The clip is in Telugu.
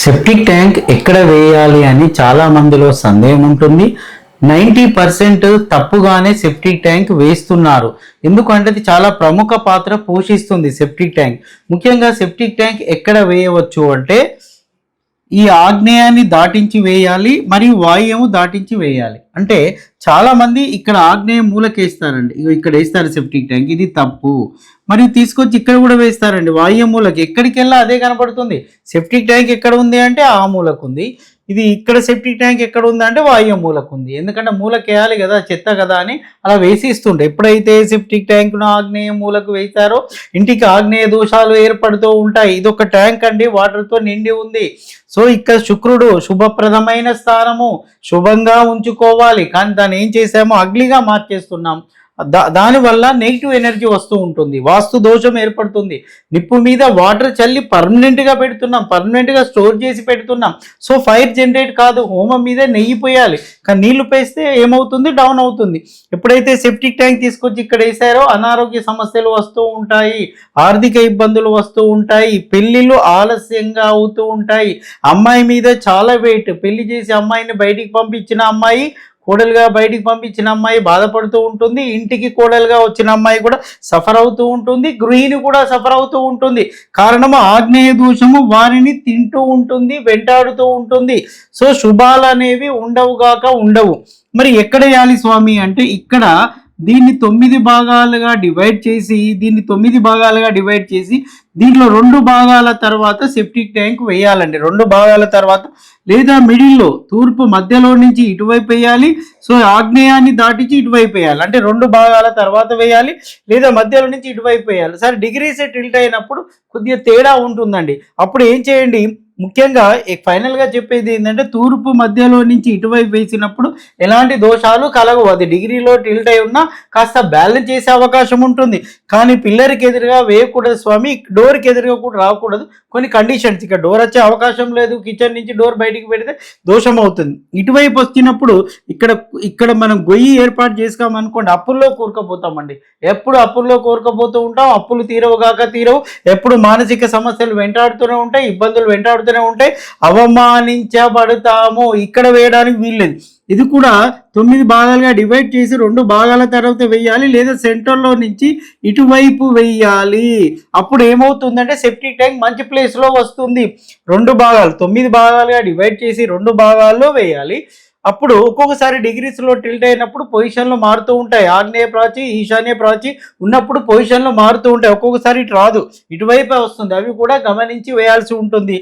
సెప్టిక్ ట్యాంక్ ఎక్కడ వేయాలి అని చాలా మందిలో సందేహం ఉంటుంది. నైంటీ పర్సెంట్ తప్పుగానే సెప్టిక్ ట్యాంక్ వేస్తున్నారు. ఎందుకంటే అది చాలా ప్రముఖ పాత్ర పోషిస్తుంది సెప్టిక్ ట్యాంక్ ముఖ్యంగా సెప్టిక్ ట్యాంక్ ఎక్కడ వేయవచ్చు అంటే ఈ ఆగ్నేయాన్ని దాటించి వేయాలి మరియు వాయువు దాటించి వేయాలి. అంటే చాలా మంది ఇక్కడ ఆగ్నేయ మూలకి వేస్తారండి ఇక్కడ వేస్తారు సెప్టిక్ ట్యాంక్ ఇది తప్పు. మరియు తీసుకొచ్చి ఇక్కడ కూడా వేస్తారండి. వాయు మూలకి ఎక్కడికి వెళ్ళా అదే కనపడుతుంది. సెప్టిక్ ట్యాంక్ ఎక్కడ ఉంది అంటే ఆ మూలకు ఉంది ఇది ఇక్కడ సెప్టిక్ ట్యాంక్ ఎక్కడ ఉందంటే అంటే వాయు మూలకు ఉంది. ఎందుకంటే మూలకి వేయాలి కదా చెత్త కదా అని అలా వేసిస్తుండే ఎప్పుడైతే సెప్టిక్ ట్యాంక్ను ఆగ్నేయ మూలకు వేస్తారో ఇంటికి ఆగ్నేయ దోషాలు ఏర్పడుతూ ఉంటాయి. ఇది ఒక ట్యాంక్ అండి వాటర్తో నిండి ఉంది. సో ఇక్కడ శుక్రుడు శుభప్రదమైన స్థానము. శుభంగా ఉంచుకోవాలి. కానీ దాన్ని ఏం చేసామో అగ్లిగా మార్చేస్తున్నాం. దా దానివల్ల నెగిటివ్ ఎనర్జీ వస్తూ ఉంటుంది. వాస్తు దోషం ఏర్పడుతుంది. నిప్పు మీద వాటర్ చల్లి పర్మనెంట్గా పెడుతున్నాం. పర్మనెంట్గా స్టోర్ చేసి పెడుతున్నాం. సో ఫైర్ జనరేట్ కాదు. హోమం మీద నెయ్యి పోయాలి. కానీ నీళ్ళు పేస్తే ఏమవుతుంది? డౌన్ అవుతుంది. ఎప్పుడైతే సెప్టిక్ ట్యాంక్ తీసుకొచ్చి ఇక్కడ వేసారో అనారోగ్య సమస్యలు వస్తూ ఉంటాయి. ఆర్థిక ఇబ్బందులు వస్తూ ఉంటాయి. పెళ్ళిళ్ళు ఆలస్యంగా అవుతూ ఉంటాయి. అమ్మాయి మీద చాలా వెయిట్ పెళ్ళి చేసి అమ్మాయిని బయటికి పంపించిన అమ్మాయి కోడలుగా బయటికి పంపించిన అమ్మాయి బాధపడుతూ ఉంటుంది. ఇంటికి కోడలుగా వచ్చిన అమ్మాయి కూడా సఫర్ అవుతూ ఉంటుంది. గృహిణి కూడా సఫర్ అవుతూ ఉంటుంది. కారణము ఆగ్నేయ దోషము వారిని తింటూ ఉంటుంది వెంటాడుతూ ఉంటుంది. సో శుభాలు అనేవి ఉండవుగాక ఉండవు. మరి ఎక్కడ వేయాలి స్వామి అంటే ఇక్కడ దీన్ని తొమ్మిది భాగాలుగా డివైడ్ చేసి దీన్ని తొమ్మిది భాగాలుగా డివైడ్ చేసి దీంట్లో రెండు భాగాల తర్వాత సెప్టిక్ ట్యాంక్ వేయాలండి. రెండు భాగాల తర్వాత లేదా మిడిల్లో తూర్పు మధ్యలో నుంచి ఇటువైపు వేయాలి సో ఆగ్నేయాన్ని దాటించి ఇటువైపు వేయాలి. అంటే రెండు భాగాల తర్వాత వేయాలి లేదా మధ్యలో నుంచి ఇటువైపు వేయాలి. సరే డిగ్రీస్ టిల్ట్ అయినప్పుడు కొద్దిగా తేడా ఉంటుందండి. అప్పుడు ఏం చేయండి? ముఖ్యంగా ఫైనల్గా చెప్పేది ఏంటంటే తూర్పు మధ్యలో నుంచి ఇటువైపు వేసినప్పుడు ఎలాంటి దోషాలు కలగవు. అది డిగ్రీలో టిల్ట్ అయి ఉన్నా కాస్త బ్యాలెన్స్ చేసే అవకాశం ఉంటుంది. కానీ పిల్లర్కి ఎదురుగా వేయకూడదు స్వామి డోర్కి ఎదురుగా కూడా రాకూడదు. కొన్ని కండిషన్స్ ఇక్కడ డోర్ వచ్చే అవకాశం లేదు. కిచెన్ నుంచి డోర్ బయటికి పెడితే దోషం అవుతుంది. ఇటువైపు వచ్చినప్పుడు ఇక్కడ ఇక్కడ మనం గొయ్యి ఏర్పాటు చేసుకోమనుకోండి అప్పుల్లో కోరుకపోతామండి. ఎప్పుడు అప్పుల్లో కోరుకపోతూ ఉంటాం అప్పులు తీరవు కాక తీరవు. ఎప్పుడు మానసిక సమస్యలు వెంటాడుతూనే ఉంటాయి ఇబ్బందులు వెంటాడుతూ వెంటాడుతూనే ఉంటాయి అవమానించబడతాము. ఇక్కడ వేయడానికి వీల్లేదు. ఇది కూడా తొమ్మిది భాగాలుగా డివైడ్ చేసి రెండు భాగాల తర్వాత వేయాలి లేదా సెంటర్లో నుంచి ఇటువైపు వెయ్యాలి అప్పుడు ఏమవుతుందంటే సెప్టిక్ ట్యాంక్ మంచి ప్లేస్లో వస్తుంది. రెండు భాగాలు తొమ్మిది భాగాలుగా డివైడ్ చేసి రెండు భాగాల్లో వేయాలి. అప్పుడు ఒక్కొక్కసారి డిగ్రీస్లో టిల్ట్ అయినప్పుడు పొజిషన్లు మారుతూ ఉంటాయి. ఆగ్నేయ ప్రాచి ఈశాన్య ప్రాచి ఉన్నప్పుడు పొజిషన్లు మారుతూ ఉంటాయి. ఒక్కొక్కసారి ఇటు రాదు. ఇటువైపే వస్తుంది. అవి కూడా గమనించి వేయాల్సి ఉంటుంది.